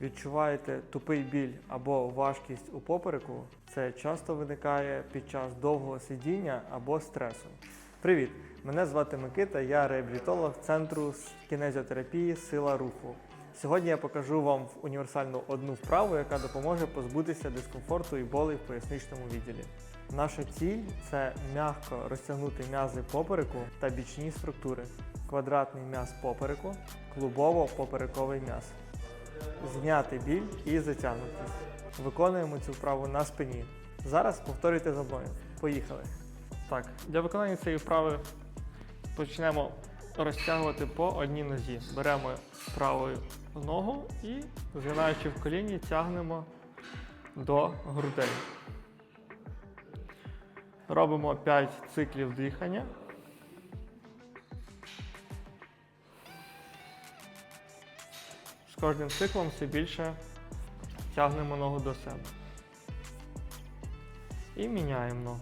Відчуваєте тупий біль або важкість у попереку? Це часто виникає під час довгого сидіння або стресу. Привіт! Мене звати Микита, я реабілітолог центру з кінезіотерапії Сила руху. Сьогодні я покажу вам універсальну одну вправу, яка допоможе позбутися дискомфорту і болей в поясничному відділі. Наша ціль це м'яко розтягнути м'язи попереку та бічні структури, квадратний м'яз попереку, клубово-поперековий м'яз зняти біль і затягнутість. Виконуємо цю вправу на спині. Зараз повторюйте за мною. Поїхали. Так, для виконання цієї вправи почнемо розтягувати по одній нозі. Беремо праву ногу і, згинаючи в коліні, тягнемо до грудей. Робимо 5 циклів дихання. З кожним циклом все більше тягнемо ногу до себе. І міняємо ногу.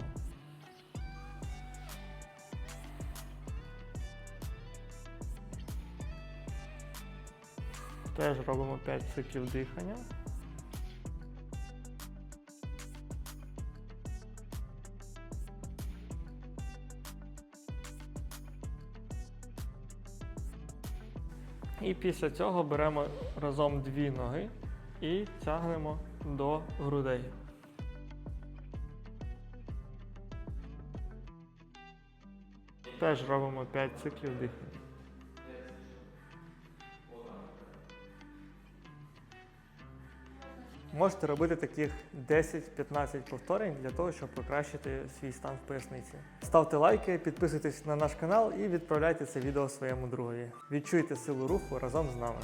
Теж робимо 5 циклів дихання. І після цього беремо разом дві ноги і тягнемо до грудей. Теж робимо 5 циклів дихання. Можете робити таких 10-15 повторень для того, щоб покращити свій стан в поясниці. Ставте лайки, підписуйтесь на наш канал і відправляйте це відео своєму другові. Відчуйте силу руху разом з нами.